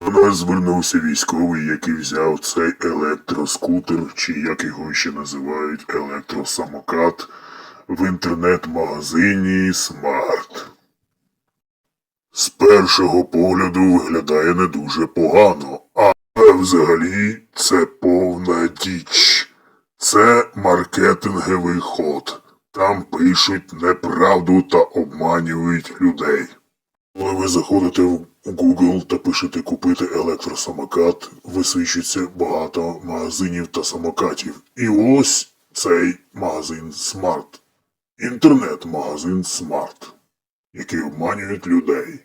До нас звернувся військовий, який взяв цей електроскутер, чи як його ще називають, електросамокат, в інтернет-магазині Смарт. З першого погляду виглядає не дуже погано, але взагалі це повна діч. Це маркетинговий ход. Там пишуть неправду та обманюють людей. Коли ви заходите в Google та пишете купити електросамокат, висвічується багато магазинів та самокатів. І ось цей магазин Smart. Інтернет-магазин Smart, який обманюють людей.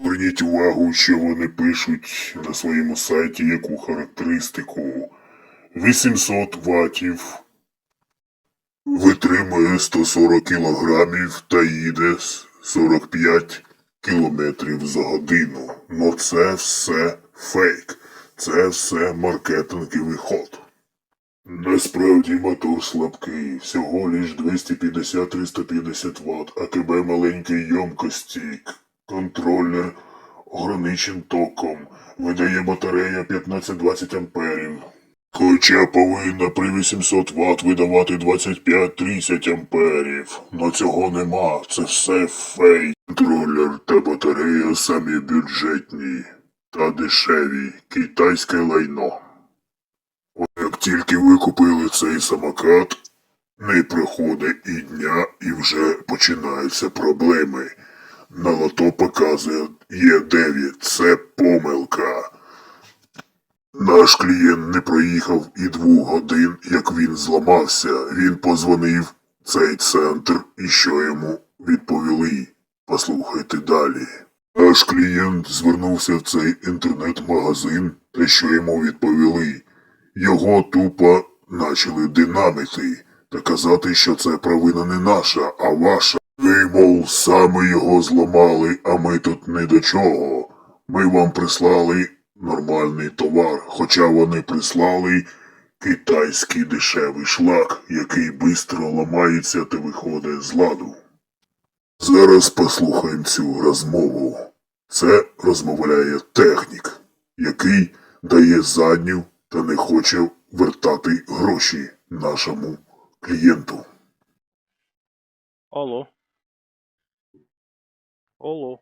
Зверніть увагу, що вони пишуть на своєму сайті яку характеристику. 800 ватів, витримує 140 кілограмів та їде с- 45 кілометрів за годину. Ну це все фейк. Це все маркетинговий ход. Насправді мотор слабкий, всього лиш 250-350 Вт, АКБ маленької йомкості, контролер ограничен током, видає батарея 15-20 амперів. Хоча повинна при 800 Вт видавати 25-30 амперів. Но цього нема, це все фейк. Контролер та батарея самі бюджетні та дешеві, китайське лайно. Як тільки ви купили цей самокат, не проходить і дня, і вже починаються проблеми. На лото показує Є9, це помилка. Наш клієнт не проїхав і двох годин, як він зламався. Він позвонив цей центр і що йому відповіли. Послухайте далі. Наш клієнт звернувся в цей інтернет-магазин, та що йому відповіли. Його тупо почали динамити та казати, що це провина не наша, а ваша. Ви, мов, саме його зламали, а ми тут не до чого. Ми вам прислали нормальний товар, хоча вони прислали китайський дешевий шлак, який бистро ламається та виходить з ладу. Зараз послухаємо цю розмову. Це розмовляє технік, який дає задню та не хоче вертати гроші нашому клієнту. Алло. Алло.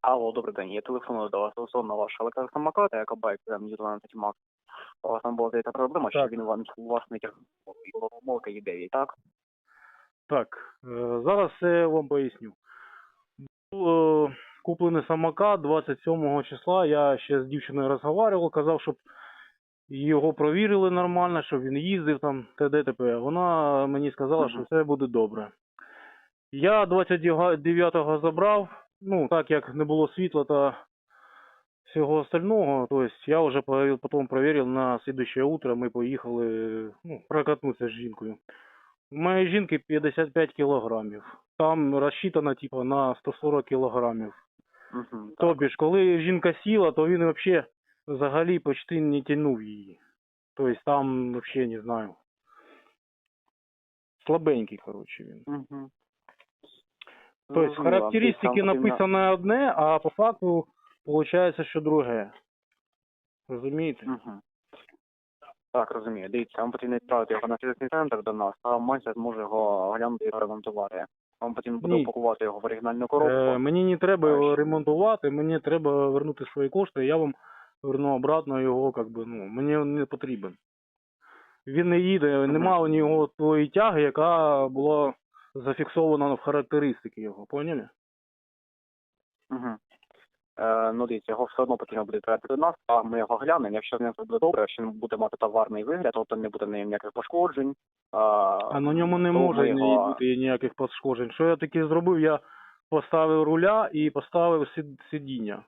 Алло, добрий день. Я телефоную до вас стосовно вашого електросамоката, яка байк New 12 Max. У вас там була здається проблема, що він вам у вас не тягнув. І була помилка є 9, так? Так, е, зараз я вам поясню. Був е, куплений самокат 27 числа. Я ще з дівчиною розговаривав, казав, щоб його провірили нормально, щоб він їздив там т.д. т.п. Вона мені сказала, що все буде добре. Я 29-го забрав, ну, так як не було світла та всього остального, то есть я вже потім проверил на следующее утро, ми поїхали ну, прокатнутися з жінкою. У моєї жінки 55 кілограмів. Там розчитано типа на 140 кілограмів. Угу. Тобі ж, коли жінка сіла, то він вообще взагалі почти не тянув її. Тобто там вообще не знаю. Слабенький, коротше, він. Угу. Тобто характеристики написано одне, а по факту виходить, що друге. Розумієте? Угу. Так, розумію. Дивіться, вам потрібно відправити його на сервісний центр до нас, а майстер зможе його оглянути і ремонтувати. Вам потрібно буде Ні. упакувати його в оригінальну коробку. Е, мені не треба його ремонтувати, мені треба вернути свої кошти, я вам верну обратно його, как би, ну, мені він не потрібен. Він не їде, нема у нього тої тяги, яка була зафіксована в характеристики його, поняли? Угу. Е, ну, дивіться, його все одно потрібно буде відправити до нас, а ми його глянемо. Якщо з ним все буде добре, якщо він буде мати товарний вигляд, тобто не буде ніяких пошкоджень. А, А на ньому не може його- бути ніяких пошкоджень. Що я таке зробив? Я поставив руля і поставив сидіння.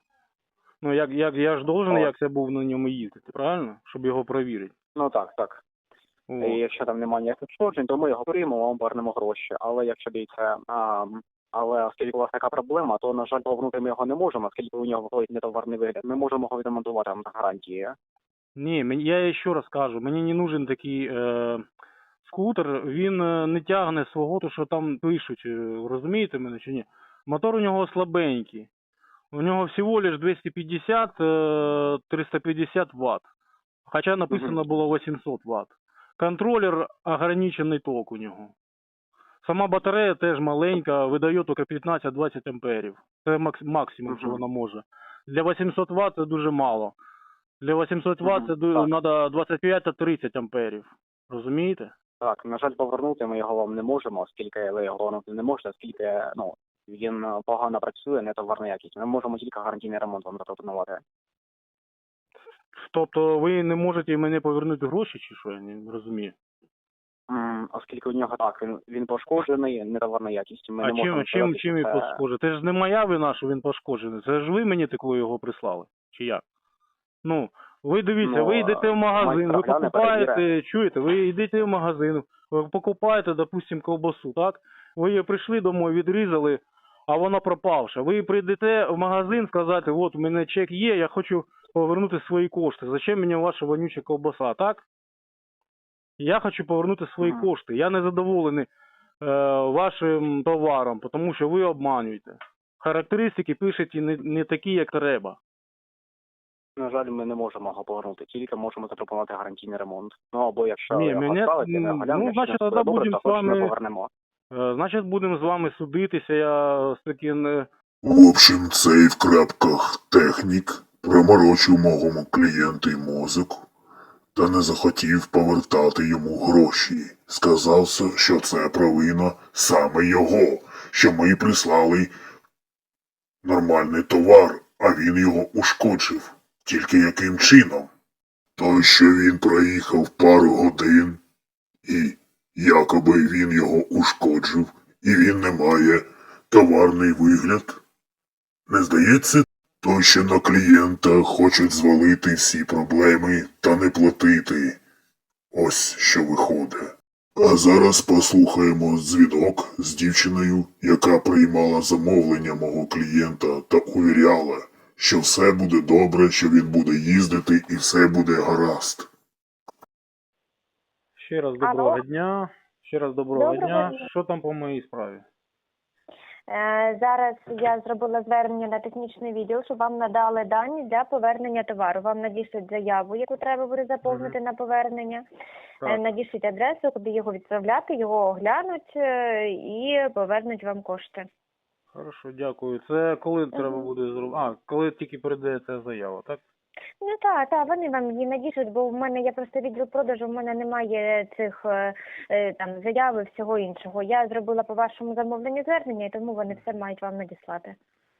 Ну, як, як я ж должен, як це був на ньому їздити, правильно? Щоб його провірити. Ну так, так. І якщо там немає ніяких пошкоджень, то ми його приймемо, вам повернемо гроші. Але якщо дивіться, але оскільки у вас така проблема, то на жаль, повернути ми його не можемо, оскільки у нього виходить нетоварний вигляд. Ми можемо його відремонтувати на гарантії. Ні, мені- я ще раз кажу, мені не нужен такий е, скутер, він е, не тягне свого, то що там пишуть, е, розумієте мене чи ні? Мотор у нього слабенький. У нього всего лишь 250, э, 350 ватт. Хотя написано було 800 ватт. Контролер ограничений ток у нього. Сама батарея теж маленька, видає тільки 15-20 амперів. Це макс- максимум, що вона може. Для 800 Вт це дуже мало. Для 800 Вт це треба 25-30 амперів. Розумієте? Так, на жаль, повернути ми його вам не можемо, оскільки ви його повернути не можете, оскільки ну він е, погано працює, не товарна якість. Ми можемо тільки гарантійний ремонт вам запропонувати. Тобто ви не можете мені повернути гроші, чи що? Я не розумію. М, Оскільки у нього так, він він пошкоджений, не товарна якість. Ми а не чим, можемо чим, сказати, чим що він це- пошкоджений? Це ж не моя вина, що він пошкоджений. Це ж ви мені такого його прислали. Чи як? Ну, ви дивіться, Ну, ви йдете в магазин, ви покупаєте, чуєте, ви йдете в магазин, ви покупаєте, допустим, ковбасу, так? Ви її прийшли домой, відрізали, а вона пропавша. Ви прийдете в магазин сказати, от у мене чек є, я хочу повернути свої кошти. Зачем мені ваша вонюча ковбаса, так? Я хочу повернути свої кошти. Я не задоволений е, вашим товаром, тому що ви обманюєте. Характеристики пишете не, не такі, як треба. На жаль, ми не можемо його повернути, тільки можемо запропонувати гарантійний ремонт. Ну або якщо Ні, його мене- ми ну, значить, тоді добре, будемо то з ми вами- повернемо. Е, значить, будемо з вами судитися. Я з таким. е, В общем, цей в крапках технік проморочив мого клієнту мозок та не захотів повертати йому гроші. Сказав, що це провина саме його, що ми прислали нормальний товар, а він його ушкоджив. Тільки яким чином? То, що він проїхав пару годин, і якоби він його ушкоджив, і він не має товарний вигляд. Не здається, то, що на клієнта хочуть звалити всі проблеми та не платити. Ось що виходить. А зараз послухаємо дзвінок з дівчиною, яка приймала замовлення мого клієнта та увіряла, що все буде добре, що він буде їздити і все буде гаразд. Ще раз Алло. доброго дня. Ще раз доброго, Доброго дня. дня. Що там по моїй справі? Е, Зараз я зробила звернення на технічний відділ, щоб вам надали дані для повернення товару. Вам надішлють заяву, яку треба буде заповнити на повернення. Е, Так. Надішлють адресу, куди його відправляти, його оглянуть е, і повернуть вам кошти. Хорошо, дякую. Це коли треба буде зробити? А, коли тільки ця заява, так? Ну так, так, вони вам її надішлють, бо в мене я просто відділ продажу, в мене немає цих е, е, там заяви, всього іншого. Я зробила по вашому замовленню звернення, і тому вони все мають вам надіслати.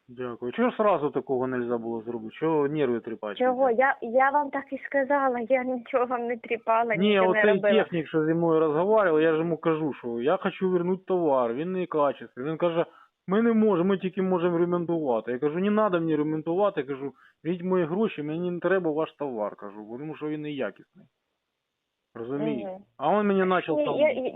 Дякую. Чого ж сразу такого не можна було зробити? Чого нерви тріпати? Чого? Я, я вам так і сказала, я нічого вам не тріпала, Ні, нічого не оцей робила. технік, що зі мною розмовляв, я ж йому кажу, що я хочу вернути товар, він не качественний. Він каже, ми не можемо, ми тільки можемо ремонтувати. Я кажу, не треба мені ремонтувати, я кажу, візьміть мої гроші, мені не треба ваш товар, кажу, тому що він неякісний. Розумієте? Мгм. А він мені почав Ні, там... я, я-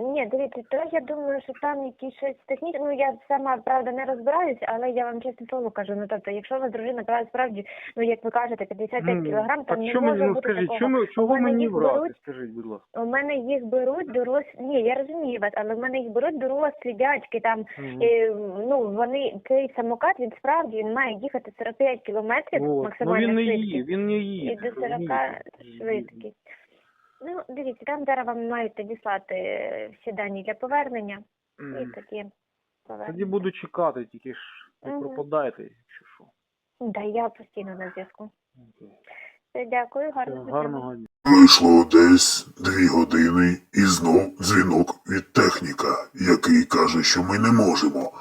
ні, дивіться, то я думаю, що там якісь щось технічне, ну я сама правда не розбираюсь, але я вам чесно слово кажу. Ну тобто, якщо у вас дружина брала справді, ну як ви кажете, 55 Ну, кілограм, так там не що мені, може ну бути скажіть, такого. чому, чого мене мені їх брати, беруть- скажіть, будь ласка. У мене їх беруть дорослі, ні, я розумію вас, але в мене їх беруть дорослі дядьки, там, Мгм. е, ну вони, цей самокат, він справді, він має їхати 45 кілометрів, Вот. Ну максимальна він не швидкість. їде, він не і до 40 розумієте? швидкість. Ну, дивіться, там зараз вам мають надіслати всі дані для повернення, і Мгм. тоді повернення. Тоді буду чекати, тільки ж не Мгм. пропадайте, якщо що. Да, я постійно на зв'язку. Окей. Все, дякую, гарного дня. Гарного дня. Пройшло десь дві години і знов дзвінок від техніка, який каже, що ми не можемо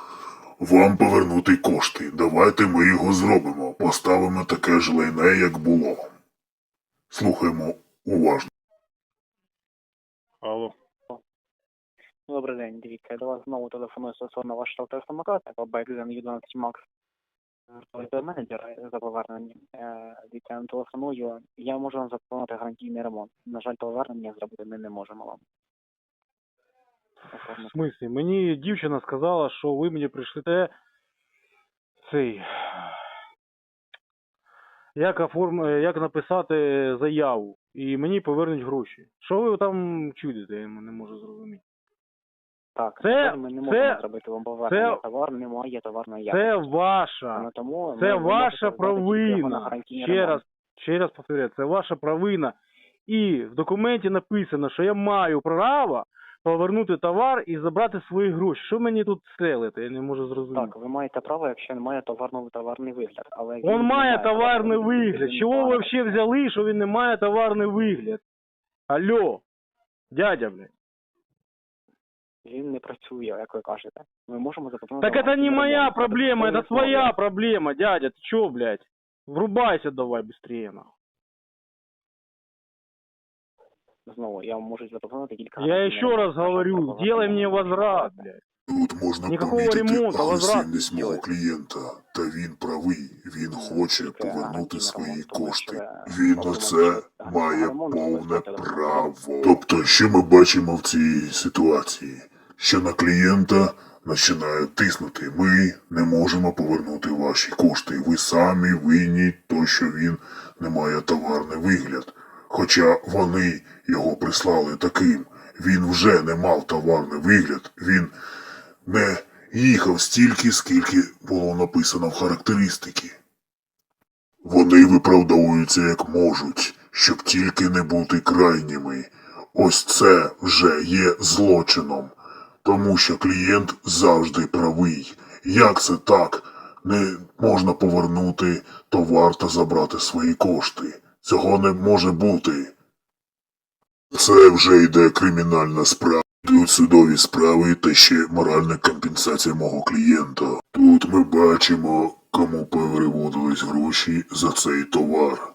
вам повернути кошти. Давайте ми його зробимо. Поставимо таке ж лайне, як було. Слухаємо уважно. Алло. Добрий день, дивіться, я до вас знову телефоную стосовно вашого телефоноката, або Бекзен U12 Max. До менеджера за повернення. Е, Дивіться, я телефоную, я можу вам запропонувати гарантійний ремонт. На жаль, повернення зробити ми не можемо вам. В смислі? Мені дівчина сказала, що ви мені прийшлете цей. Як оформ... як написати заяву, і мені повернуть гроші. Що ви там чудите, я не можу зрозуміти. Так, Це- ми не можемо це- зробити вам повернення. це- Товар немає товарної Це якості. ваша. Саме тому Це ваша провина. Ще раз, ще раз повторяю, це ваша провина. І в документі написано, що я маю право повернути товар і забрати свої гроші. Що мені тут стелите? Я не можу зрозуміти. Так, ви маєте право, якщо немає товарного товарний вигляд. Але він Он не має товарного товарний вигляду, вигляд. він Чого ви має. взагалі взяли, що він не має товарний вигляд? Алло, дядя, блядь. Він не працює, як ви кажете. Ми можемо запропонувати. Так это не гарантійний моя ремонт. проблема, Це это твоя проблема, дядя. Ты чё, блядь? Врубайся давай быстрее, нахуй. Знову, я вам можу запропонувати кілька. Я еще раз говорю, делай мне пропозиція возврат, блядь. Тут можна Никакого помітити ремонту, возврат агресивність мого клієнта. Та він правий. Він хоче повернути свої кошти. Він на це має повне право. Тобто, що ми бачимо в цій ситуації? Що на клієнта починає тиснути. Ми не можемо повернути ваші кошти. Ви самі винні, то що він не має товарний вигляд. Хоча вони його прислали таким. Він вже не мав товарний вигляд. Він не їхав стільки, скільки було написано в характеристики. Вони виправдовуються як можуть, щоб тільки не бути крайніми. Ось це вже є злочином, тому що клієнт завжди правий. Як це так? Не можна повернути товар та забрати свої кошти. Цього не може бути. Це вже йде кримінальна справа. Тут судові справи та ще моральна компенсація мого клієнта. Тут ми бачимо, кому переводились гроші за цей товар.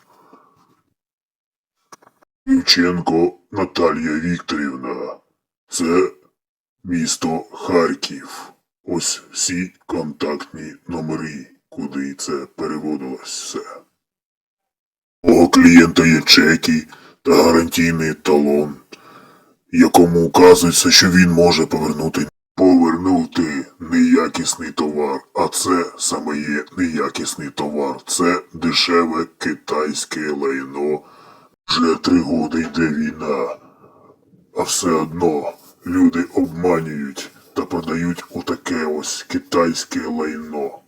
Юченко Наталія Вікторівна. Це місто Харків. Ось всі контактні номери, куди це переводилось все. У клієнта є чеки та гарантійний талон якому указується, що він може повернути повернути неякісний товар, а це саме є неякісний товар. Це дешеве китайське лайно. Вже три роки йде війна, а все одно люди обманюють та продають отаке ось китайське лайно.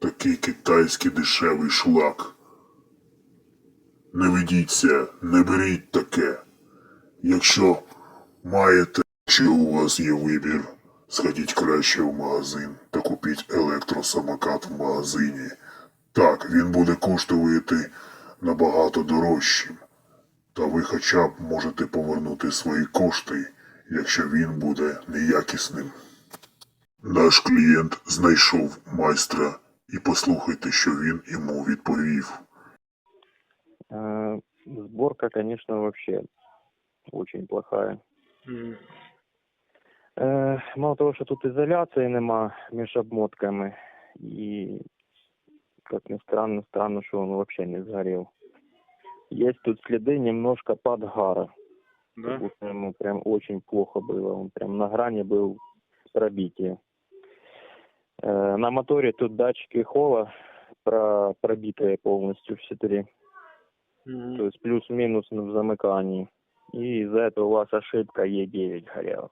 Такий китайський дешевий шлак. Не ведіться, не беріть таке. Якщо маєте, чи у вас є вибір, сходіть краще в магазин та купіть електросамокат в магазині. Так, він буде коштувати набагато дорожчим. Та ви хоча б можете повернути свої кошти, якщо він буде неякісним. Наш клієнт знайшов майстра і послухайте, що він йому відповів. Э, Сборка, конечно, вообще очень плохая. Э, Мало того, що тут ізоляції нема між обмотками, і, как ни странно, странно, що он вообще не сгорел. Есть тут следы немножко подгара. Как Да? будто ему прям очень плохо было. Он прям на грани был пробития. Э, На моторе тут датчики хола про, пробитые полностью все три. Мгм. То есть плюс-минус в замыкании. И из-за этого у вас ошибка Е9 горела.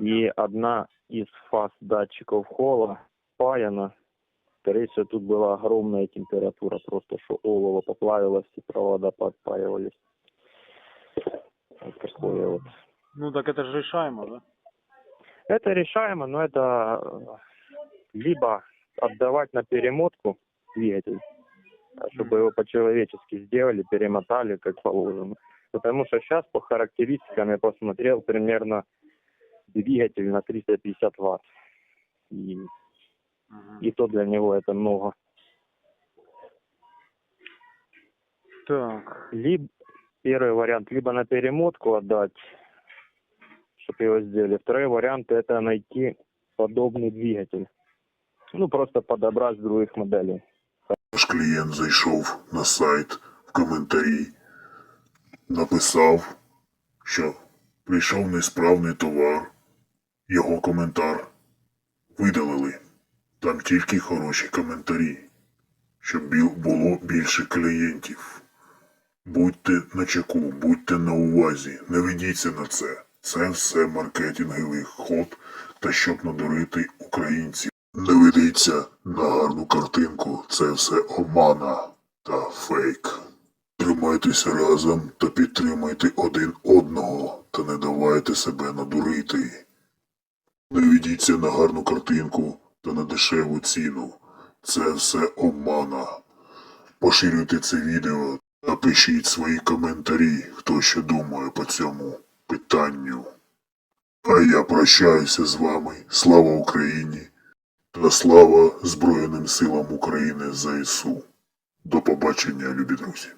И одна из фаз датчиков хола паяна. Скорее всего, тут была огромная температура, просто что олово поплавилось и провода подпаивались. Вот такое вот. Ну так это же решаемо, да? Это решаемо, но это э, либо отдавать на перемотку двигатель, чтобы его по-человечески сделали, перемотали, как положено. Потому что сейчас по характеристикам я посмотрел примерно двигатель на 350 ватт. И, и то для него это много. Так. Либо первый вариант, либо на перемотку отдать, чтобы его сделали. Второй вариант это найти подобный двигатель. Ну, просто подобрать других моделей. Наш клієнт зайшов на сайт в коментарі, написав, що прийшов несправний товар, його коментар видалили. Там тільки хороші коментарі, щоб було більше клієнтів. Будьте на чеку, будьте на увазі, не ведіться на це. Це все маркетинговий ход та щоб надурити українців. Не ведіться на гарну картинку, це все омана та фейк. Тримайтеся разом та підтримайте один одного та не давайте себе надурити. Не ведіться на гарну картинку та на дешеву ціну. Це все омана. Поширюйте це відео та пишіть свої коментарі, хто що думає по цьому питанню. А я прощаюся з вами. Слава Україні та слава Збройним силам України ЗСУ. До побачення, любі друзі.